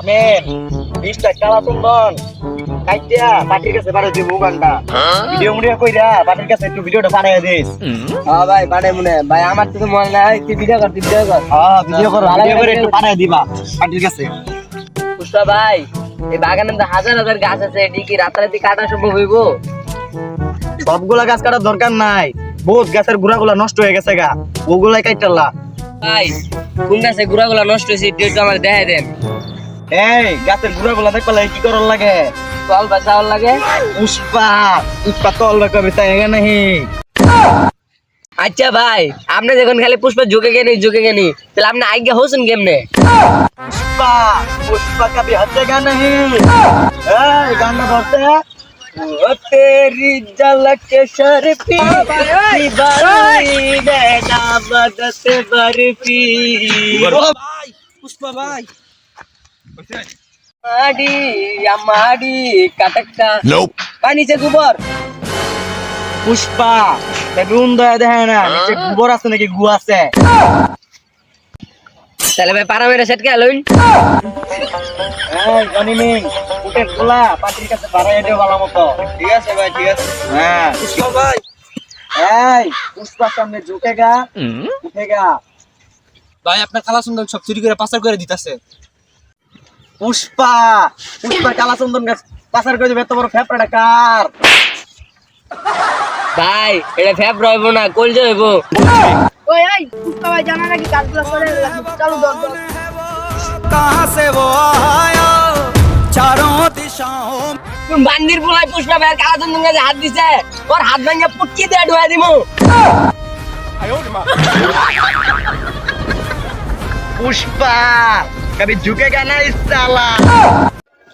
আমের বিশটা কালা চন্দন কাইটিয়া পাটির কাছে পাঠিয়ে দিব গানটা ভিডিও কইরা পাটির কাছে একটু ভিডিওটা পাঠিয়ে দিস। হ্যাঁ ভাই মানে মনে। ভাই আমার তো মনে নাই তুই ভিডিও কর তুই ভিডিও কর। হ্যাঁ ভিডিও করো ভিডিও করে একটু পাঠিয়ে দিবা। পাটির কাছে। পুষ্পা ভাই এই বাগানে তো হাজার হাজার গাছ আছে এটি কি রাতারাতি কাটা সম্ভব হইব? সবগুলা গাছ কাটার দরকার নাই। বহুত গাছের গুড়াগুলা নষ্ট হয়ে গেছে গা। ওগুলাই কাইটালা। ভাই কোন গাছে গুড়াগুলা নষ্ট হয়েছে একটু আমার দেখাই দেন। এই গাছের গুড়াগুলা দেখলে কি করার লাগে চল বা চাওয়ার লাগে পুষ্পা পুষ্পা তল কবি তাই নাহি আচ্ছা ভাই আপনি যখন খালি পুষ্পা ঝুঁকে গেনি ঝুঁকে গেনি তাহলে আপনি আগে হোসেন কেমনে पुष्पा पुष्पा कभी हटेगा नहीं ए, गाना बोलते हैं वो तेरी झलक शर्फी दीवानी नैना बदत बर्फी पुष्पा भाई ಮಾಡಿ ಮಾಡಿ ಕಟಕ್ಕ যে গোবর পুষ্পা বেগুন দয়া না নিচে গোবর আছে নাকি গু আছে? তাহলে ভাই মেরে সেটকে লইন। উঠে খোলা পাতির কাছে বাড়াই ভালো মতো। ঠিক আছে ভাই ঠিক আছে। হ্যাঁ। পুষ্পা ভাই। এই পুষ্পা সামনে ঝুঁকে গা উঠে গা। ভাই আপনার খালা সুন্দর সব চুরি করে পাচার করে দিতেছে। পুষ্পা পুষ্পা কালা চন্দন গাছ পাচার করে দেবে এত বড় ফেপড়াটা কার ভাই এটা ফ্যাপ রইব না কল যাইব ওই ওই পুষ্পা ভাই জানা নাকি কাজগুলো করে রাখি চালু দর দর कहाँ से वो आया चारों दिशाओं কোন বান্দির পোলাই পুষ্পা ভাই কালা চন্দন গাছে হাত দিছে ওর হাত ভাঙে পুটকি দিয়ে ঢুয়া দিমু পুষ্পা কবি ঝুঁকেগা না ইস সালা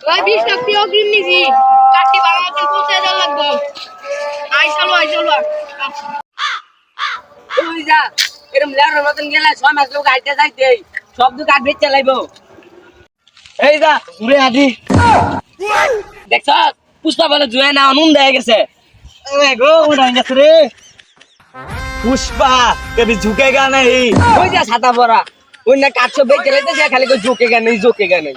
ওই বিশ টাকা দিয়ে অগ্রিম নিছি কাটি বারো মতন পৌঁছে যাওয়া লাগবো। আই চালু আই চালু তুই যা এরম লেয়ারের মতন গেলে ছয় মাস লোক হাইতে যাইতে সব দু কাঠ বেচ চালাইবো এই যা ঘুরে আদি। দেখছ পুষ্পা বলে জুয়ে না অনুন দেয়া গেছে। গো উড়াই গেছে রে। পুষ্পা কবি ঝুঁকেগা নাই ওই যা ছাতা পরা। ওই না কাঠ সব বেচ চালাইতে খালি কই ঝোঁকে গানে ঝোঁকে গানে